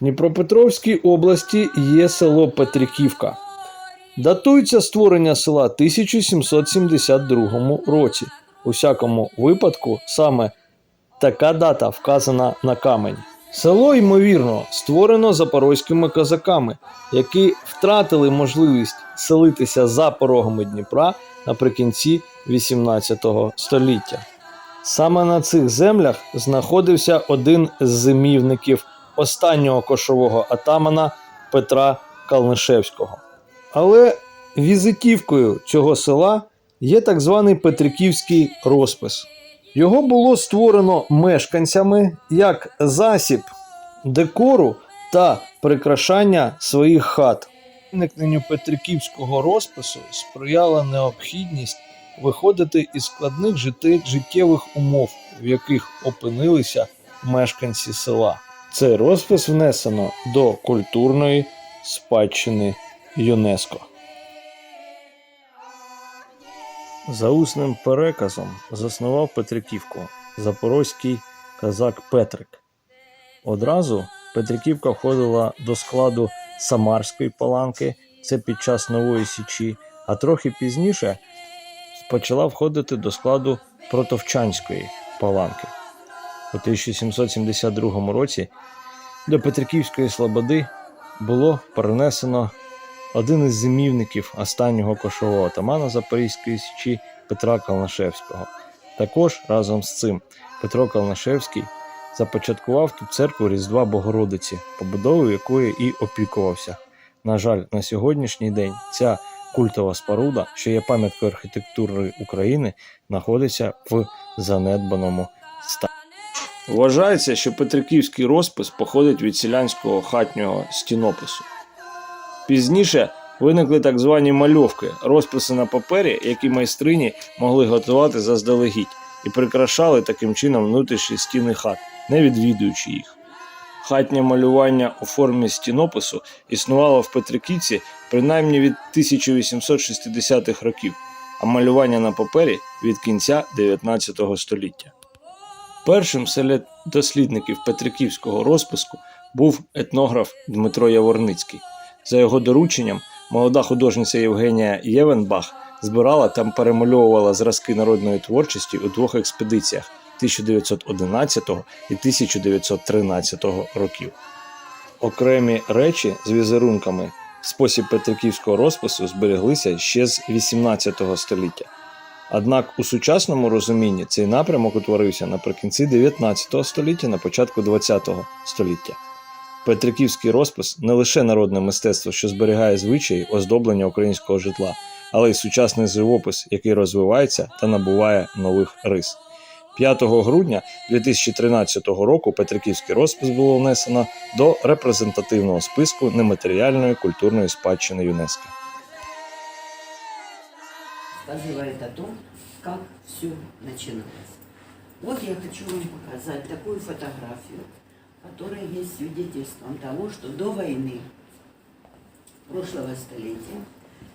Дніпропетровській області є село Петриківка. Датується створення села 1772 році. У всякому випадку саме така дата вказана на камені. Село, ймовірно, створено запорозькими козаками, які втратили можливість селитися за порогами Дніпра наприкінці 18 століття. Саме на цих землях знаходився один з зимівників останнього кошового атамана Петра Калнишевського. Але візитівкою цього села є так званий Петриківський розпис. Його було створено мешканцями як засіб декору та прикрашання своїх хат. Виникненню Петриківського розпису сприяла необхідність виходити із складних життєвих умов, в яких опинилися мешканці села. Цей розпис внесено до культурної спадщини ЮНЕСКО. За усним переказом заснував Петриківку запорозький казак Петрик. Одразу Петриківка входила до складу Самарської паланки, це під час Нової Січі, а трохи пізніше почала входити до складу Протовчанської паланки. У 1772 році до Петриківської Слободи було перенесено один із зимівників останнього кошового атамана Запорізької січі Петра Калнашевського. Також разом з цим Петро Калнашевський започаткував тут церкву Різдва Богородиці, побудовою якої і опікувався. На жаль, на сьогоднішній день ця культова споруда, що є пам'яткою архітектури України, знаходиться в занедбаному стані. Вважається, що Петриківський розпис походить від селянського хатнього стінопису. Пізніше виникли так звані мальовки, розписи на папері, які майстрині могли готувати заздалегідь, і прикрашали таким чином внутрішні стіни хат, не відвідуючи їх. Хатнє малювання у формі стінопису існувало в Петриківці принаймні від 1860-х років, а малювання на папері від кінця 19 століття. Першим серед дослідників Петриківського розписку був етнограф Дмитро Яворницький. За його дорученням, молода художниця Євгенія Євенбах збирала та перемальовувала зразки народної творчості у двох експедиціях 1911 і 1913 років. Окремі речі з візерунками спосіб Петриківського розпису збереглися ще з 18 століття. Однак у сучасному розумінні цей напрямок утворився наприкінці 19 століття, на початку 20 століття. Петриківський розпис не лише народне мистецтво, що зберігає звичаї оздоблення українського житла, але й сучасний живопис, який розвивається та набуває нових рис. 5 грудня 2013 року Петриківський розпис було внесено до репрезентативного списку нематеріальної культурної спадщини ЮНЕСКО. Рассказывает о том, как все начиналось. Вот я хочу вам показать такую фотографию, которая есть свидетельством того, что до войны прошлого столетия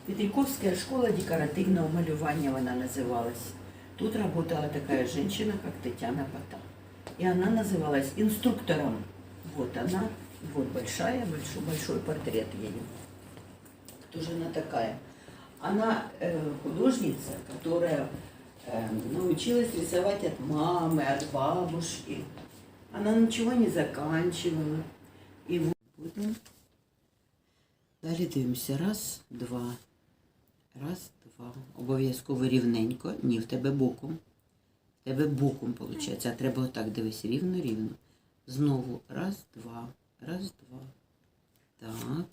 Петряковская школа декоративного малювания она называлась. Тут работала такая женщина, как Татьяна Пота. И она называлась инструктором. Вот она, вот большая, большой, большой портрет ее. Кто же она такая? Она э, художница, которая э, научилась рисовать от мамы, от бабушки. Она ничего не заканчивала. І вот будемо. Далі дивимося. Раз, два. Раз, два. Обов'язково рівненько. Ні, в тебе боком. В тебе боком виходить. А треба отак дивись, рівно, рівно. Знову раз, два. Раз, два. Так.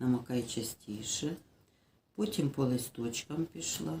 Намакай частіше. Потім по листочкам пішла.